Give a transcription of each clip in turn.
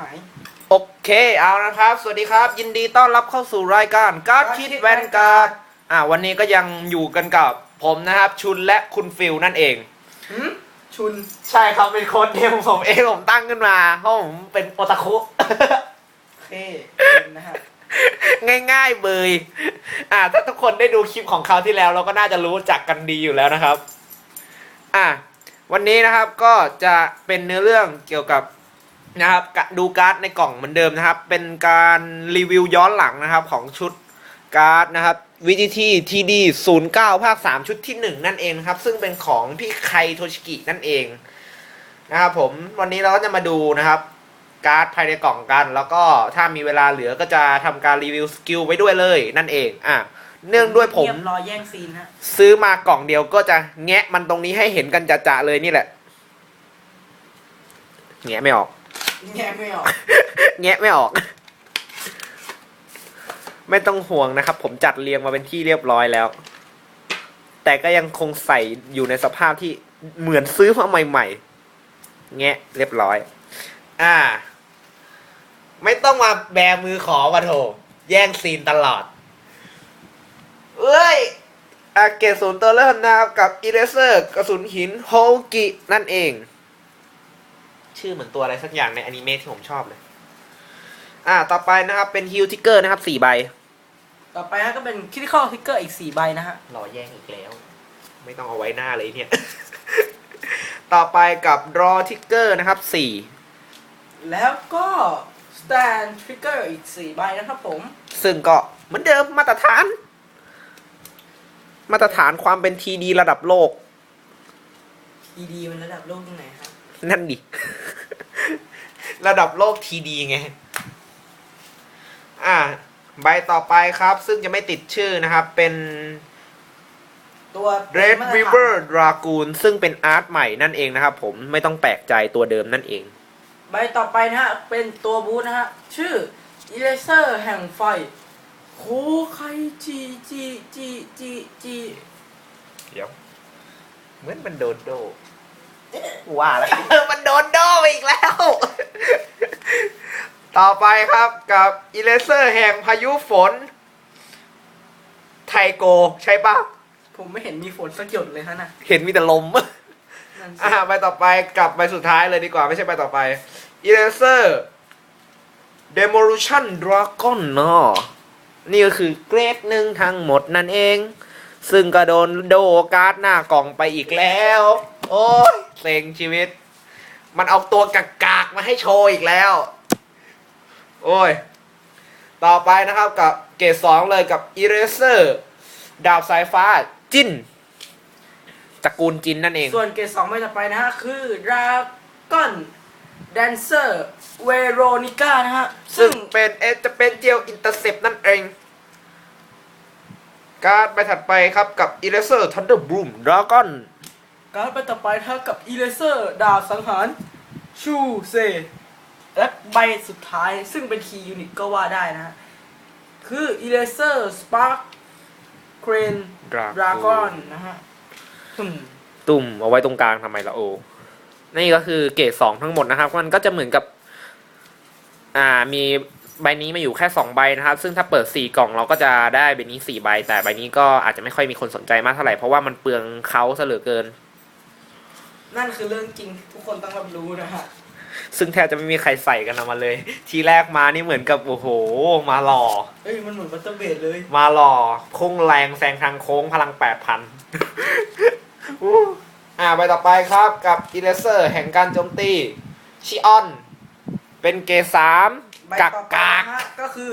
หาย โอเคเอานะครับ สวัสดีครับ ยินดีต้อนรับเข้าสู่รายการการ์ดคิดแวนการ์ดอ่าวันนี้ก็ยังอยู่กันกับผมนะครับ ชุนและคุณฟิลนั่นเอง หืมชุนใช่ครับเป็นโค้ดเนมผมเองผมตั้งขึ้นมาเพราะผมเป็นโอตาคุ เท่ชุนนะฮะง่ายๆเบยอ่า ถ้าทุกคนได้ดูคลิปของเขาวที่แล้ว เราก็น่าจะรู้จักกันดีอยู่แล้วนะครับ อ่าวันนี้นะครับก็จะเป็นเนื้อเรื่องเกี่ยวกับ นะครับกะดูการ์ดในกล่องเหมือนเดิมนะครับ เป็นการรีวิวย้อนหลังนะครับของชุดการ์ดนะครับ VGT TD 09ภาค3ชุดที่1นั่นเองนะครับ ซึ่งเป็นของพี่ไคโทชิกินั่นเองนะครับผมวันนี้เราก็จะมาดูนะครับ การ์ดภายในกล่องกัน แล้วก็ถ้ามีเวลาเหลือก็จะทำการรีวิวสกิลไว้ด้วยเลยนั่นเองอะเนื่องด้วยผมเงียบรอแย่งซีนฮะซื้อมากล่องเดียวก็จะแงะมันตรงนี้ให้เห็นกันจะๆเลยนี่แหละแงะไม่ออก แง่ไม่ออก แงะไม่ออก ไม่ต้องห่วงนะครับ ผมจัดเรียงมาเป็นที่เรียบร้อยแล้ว แต่ก็ยังคงใส่อยู่ในสภาพที่เหมือนซื้อมาใหม่ๆ แงะเรียบร้อย อ่า ไม่ต้องมาแบมือขอมาโถ แย่งซีนตลอด เอ้ย อาเกตศูนย์ตัวเริ่มนะครับกับอีเลเซอร์กระสุนหินโฮกินั่นเอง ชื่อเหมือนตัวอะไรสักอย่างในอนิเมะที่ผมชอบเลย อ่า ต่อไปนะครับเป็นฮิลทิกเกอร์นะครับสี่ใบ ต่อไปฮะก็เป็นคิดข้อทิกเกอร์อีกสี่ใบนะฮะรอแย่งอีกแล้ว ไม่ต้องเอาไว้หน้าเลยเนี่ย ต่อไปกับรอทิกเกอร์นะครับสี่แล้วก็สแตนทริกเกอร์อีกสี่ใบนะครับผม ซึ่งก็เหมือนเดิมมาตรฐาน มาตรฐานความเป็นทีดีระดับโลกทีดีมันระดับโลกตรงไหนฮะ นั่นดิ ระดับโลกทีดีไง อ่า ใบต่อไปครับ ซึ่งจะไม่ติดชื่อนะครับ เป็นตัว Red มาตฐาน River Dragoon ซึ่งเป็นอาร์ตใหม่นั่นเองนะครับผมไม่ต้องแปลกใจตัวเดิมนั่นเอง ใบต่อไปนะฮะ เป็นตัวบูธนะฮะ ชื่อ e r a s e r แห่งไฟโคไคจีจีจีจีจีเดี๋ยว เหมือนมันโดนโดว่าแล้วมั นโดนโดไปอีกแล้ว ต่อไปครับกับอีเลเซอร์แห่งพายุฝน ไทโกใช่ปะผมไม่เห็นมีฝนสักหยดเลยฮะน่ะเห็นมีแต่ลม นั่นสิอ่าใบต่อไปกลับใบสุดท้ายเลยดีกว่า ไม่ใช่ใบต่อไป Eraser Demolition Dragon เนาะนี่ก็คือเกรดหนึ่งทั้งหมดนั่นเอง ซึ่งก็โดนโดการ์ดหน้ากล่องไปอีกแล้ว โอ้ยเซ็งชีวิต มันเอาตัวกากๆมาให้โชว์อีกแล้ว โอ้ย ต่อไปนะครับกับเกรดสองเลยกับ Eraser ดาบสายฟ้าจินตระกูลจินนั่นเอง ส่วนเกรดสองใบต่อไปนะฮะ คือ Dragon Dancer Veronica นะฮะ ซึ่งเป็นเอจะเป็นเจลอินเตอร์เซปนั่นเอง การ์ดใบถัดไปครับกับ Eraser Thunder Bloom Dragon การดไปต่อไปเท่ากับ Eraser ดาบสังหาร ชูเซ และใบสุดท้ายซึ่งเป็นคีย์ยูนิตก็ว่าได้นะฮะ คือ Eraser Spark Crane Dragon นะฮะอืมตุ่มเอาไว้ตรงกลางทำไมละโอ นี่ก็คือเกรดสองทั้งหมดนะครับ มันก็จะเหมือนกับ อ่ามีใบนี้มาอยู่แค่สองใบนะครับ ซึ่งถ้าเปิดสี่กล่องเราก็จะได้ใบนี้สี่ใบ แต่ใบนี้ก็อาจจะไม่ค่อยมีคนสนใจมากเท่าไหร่ เพราะว่ามันเปลืองเขาซะเหลือเกิน นั่นคือเรื่องจริงทุกคนต้องรับรู้นะฮะซึ่งแทบจะไม่มีใครใส่กันเอามาเลย ทีแรกมานี่เหมือนกับโอ้โห มาหล่อเฮ้ยมันเหมือนบัตเตอร์เบดเลย มาหล่อพุ่งแรงแซงทางโค้งพลังแปดพันอ่าไปต่อไปครับกับอีเลเซอร์แห่งการโจมตีชิออน เป็นเกรดสามใบกักต่อไปกากนะฮะก็คือ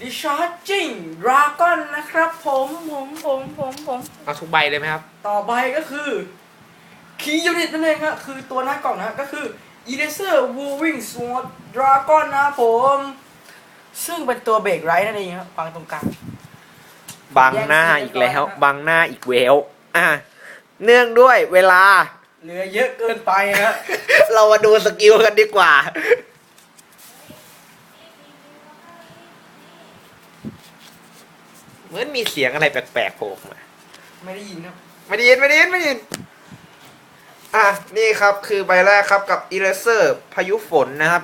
Discharging Dragon นะครับ ผมผมผมผมผม เอาทุกใบเลยไหมครับ ต่อไปก็คือ คีย์ยูนิตนั่นเองครับคือตัวหน้ากล่องนะฮะก็คือ Eraser Wooing Sword Dragon นะครับผม ซึ่งเป็นตัวเบรกไรท์นั่นเองครับวางตรงกลาง บังหน้าอีกแล้ว บังหน้าอีกเวลอะเนื่องด้วยเวลา เหลือเยอะเกินไปฮะ เรามาดูสกิลกันดีกว่า เหมือนมีเสียงอะไรแปลกๆโผล่มา ไม่ได้ยินครับ ไม่ได้ยินไม่ได้ยินไม่ได้ยิน อะนี่ครับคือใบแรกครับกับ Eraser พายุฝนนะครับ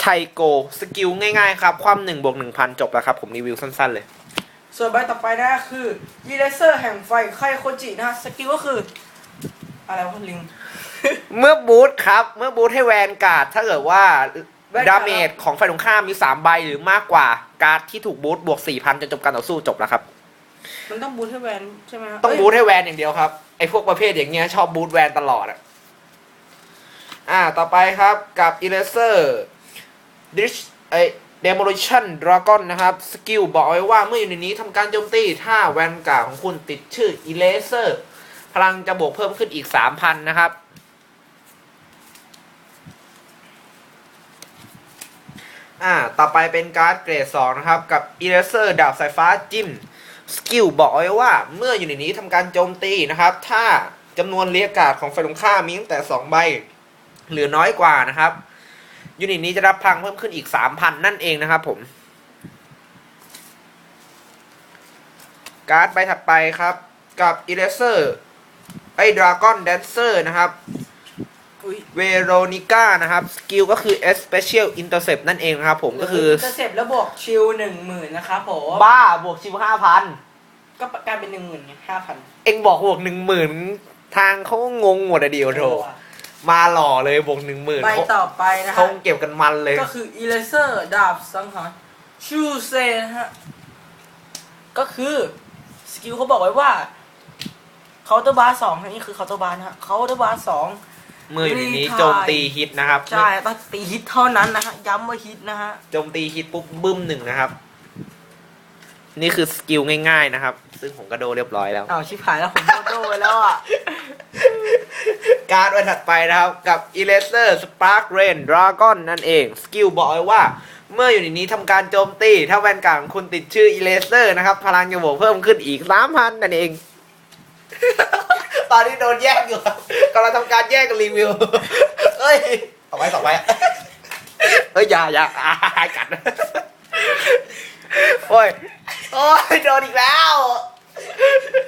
ไทโกสกิลง่ายๆครับ ความหนึ่งบวกหนึ่งพันจบแล้วครับ ผมรีวิวสั้นๆเลย ส่วนใบต่อไปนะฮะคือยีเลเซอร์แห่งไฟไคโคจินะฮะสกิลก็คือ อะไรวะลิง เมื่อบูทครับ เมื่อบูทให้แวนการ์ดถ้าเกิดว่าแวนการ์ด ดาเมจของฝ่ายตรงข้ามมี 3 ใบหรือมากกว่าการ์ดที่ถูกบูทบวก4,000จนจบการต่อสู้จบแล้วครับ มันต้องบูทให้แวนใช่ไหมฮะต้องเยบูทให้แวนอย่างเดียวครับ ไอ้พวกประเภทอย่างเงี้ยชอบบูทแวนตลอดอะอ่าต่อไปครับกับ Eraser Dish ไอ Demolition Dragon นะครับ สกิลบอกไว้ว่าเมื่ออยู่ในนี้ทำการโจมตีถ้าแวนการ์ของคุณติดชื่อ Eraser พลังจะบวกเพิ่มขึ้นอีก 3,000 นะครับ อ่า ต่อไปเป็นการ์ดเกรด 2 นะครับ กับ Eraser ดาบสายฟ้าจิ้ม สกิลบอกไว้ว่าเมื่ออยู่ในนี้ทำการโจมตีนะครับ ถ้าจำนวนเรียกาดของฝ่ายตรงข้ามมีตั้งแต่ 2 ใบเหลือน้อยกว่านะครับยูนิตนี้จะรับพลังเพิ่มขึ้นอีก 3,000 นั่นเองนะครับผม การ์ดใบถัดไปครับ กับ Eraser ไอ้ Dragon Dancer นะครับ เวโรนิก้านะครับ สกิลก็คือ S Special Intercept นั่นเองนะครับผมก็คือจะเสร็จแล้วบวกชิลหนึ่งหมื่นนะครับผม บ้าบวกชิว5,000ก็กลายเป็นหนึ่งหมื่นไงห้าพันเอ็งบอกบวก10,000ทางเขาก็งงหมดอะเดียวโถมาหล่อเลยบวกหนึ่งหมื่นใบต่อไปนะเขาฮะเก็บกันมันเลย ก็คือ Eraser ดาบสังหารชูเซนะฮะ ก็คือสกิลเขาบอกไว้ว่าเคาน์เตอร์บาร์สองนี่คือเคาน์เตอร์บาร์นะฮะเคาน์เตอร์บาร์สอง เมื่ออยู่ในนี้รีไทร์โจมตีฮิตนะครับใช่ต้องตีฮิตเท่านั้นนะฮะย้ำว่าฮิตนะฮะโจมตีฮิตปุ๊บบึ้มหนึ่งนะครับ นี่คือสกิลง่าย ๆนะครับ ซึ่งผมก็โดเรียบร้อยแล้วอ้าวชิบหายแล้วผมโดนโดไปแล้วอะการ์ดวันถัดไปนะครับกับ Eraser Spark Rain Dragon นั่นเอง สกิลบอกไว้ว่า เมื่ออยู่ในนี้ทำการโจมตี ถ้าแวนการ์ดของคุณติดชื่อ Eraser นะครับ พลังจะบวกเพิ่มขึ้นอีก 3,000 นั่นเอง ตอนนี้โดนแยกอยู่ครับกำลังทำการแยกกันรีวิวเอ้ยเอาไว้สองไว้เอ้ยอย่าอย่าอ่ากัดโอ้ยโอ้ยโดนอีกแล้ว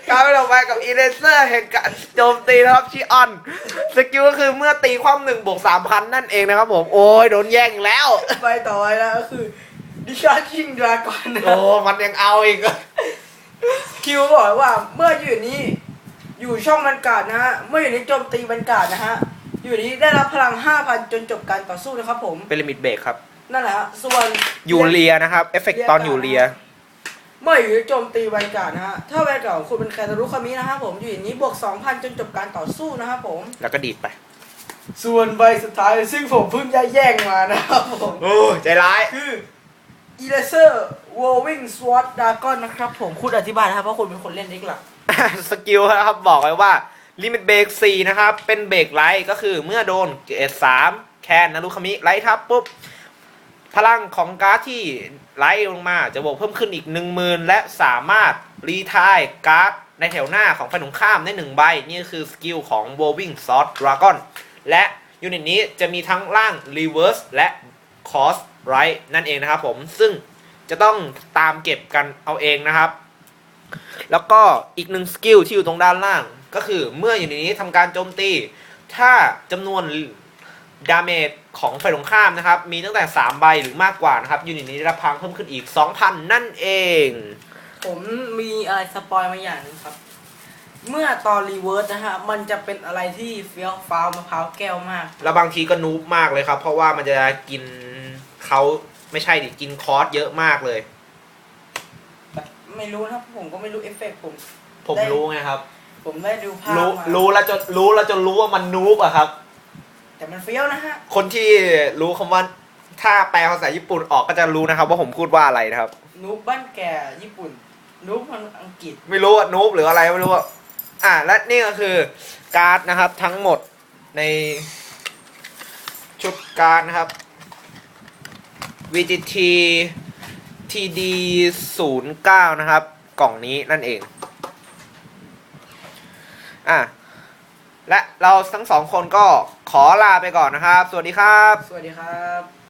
การไปต่อไปกับอีเลเซอร์แห่งการโจมตีนะครับชิออนสกิลก็คือเมื่อตีความหนึ่งบวกสามพันนั่นเองนะครับผมโอ้ยโดนแย่งอีกแล้ว ไปต่อไปแล้วก็คือ Discharging Dragon นะโอ้มันยังเอาอีกคิวบอกว่าเมื่ออยู่นี้ อยู่ช่องบรรกาศนะฮะเมื่ออยู่นี้โจมตีบรรกาศนะฮะอยู่นี้ได้รับพลัง 5,000 จนจบการต่อสู้นะครับผม เป็นลิมิตเบรกครับ นั่นแหละฮะส่วนยูเรียนะครับเอฟเฟกตอนยูเรีย เมื่ออยู่นี้โจมตีบรรกาศนะฮะถ้าบรรกาศของคุณเป็นแคตารุคามินะครับผมอยู่อย่างนี้บวก 2,000 จนจบการต่อสู้นะครับผม แล้วก็ดีดไป ส่วนใบสุดท้ายซึ่งผมเพิ่งแย่งมานะครับผมโอ้ใจร้ายคือ Eraser Wowing Sword Dragon นะครับผมคุณอธิบายนะครับเพราะคุณเป็นคนเล่นเด็กหลัก สกิลนะครับบอกไว้ว่าลิมิตเบรก4นะครับ เป็นเบรกไลท์ก็คือเมื่อโดนเกรด3แคนนารุคามิไลท์ทับปุ๊บ พลังของการ์ดที่ไลท์ลงมาจะบวกเพิ่มขึ้นอีก 10,000 และสามารถรีทายการ์ดในแถวหน้าของฝ่ายตรงข้ามได้1ใบ นี่คือสกิลของ Wowing Sword Dragon และยูนิตนี้จะมีทั้งล่าง Reverse และ Cross Right นั่นเองนะครับผมซึ่งจะต้องตามเก็บกันเอาเองนะครับ แล้วก็อีกหนึ่งสกิลที่อยู่ตรงด้านล่าง ก็คือเมื่ออยู่ในนี้ทำการโจมตี ถ้าจำนวนดาเมจของฝ่ายตรงข้ามนะครับ มีตั้งแต่ 3 ใบหรือมากกว่านะครับยูนิตนี้ได้รับพลังเพิ่มขึ้นอีก 2,000 นั่นเอง ผมมีอะไรสปอยมาอย่างหนึงครับ เมื่อตอนรีเวิร์สนะฮะ มันจะเป็นอะไรที่เฟี้ยวฟ้าวมะพร้าวแก้วมาก แล้วบางทีก็นูบมากเลยครับ เพราะว่ามันจะกินเขาไม่ใช่ดิกินคอร์สเยอะมากเลย ไม่รู้นะครับผมก็ไม่รู้เอฟเฟกต์ผมผมได้รู้ไงครับ ผมได้ดูภาพรู้มารู้แล้วจนรู้แล้วจนรู้ว่ามันนูบอะครับ แต่มันเฟี้ยวนะฮะ คนที่รู้คำว่า ถ้าแปลภาษาญี่ปุ่นออกก็จะรู้นะครับ ว่าผมพูดว่าอะไรนะครับ นูบบ้านแก่ญี่ปุ่น นูบมันอังกฤษ ไม่รู้ว่านูบหรืออะไรไม่รู้ว่าอ่าและนี่ก็คือการ์ดนะครับ ทั้งหมดในชุดการ์ดนะครับ VGT TD 0 9 นะครับ กล่องนี้นั่นเอง อะ และเราทั้งสองคนก็ขอลาไปก่อนนะครับ สวัสดีครับ สวัสดีครับ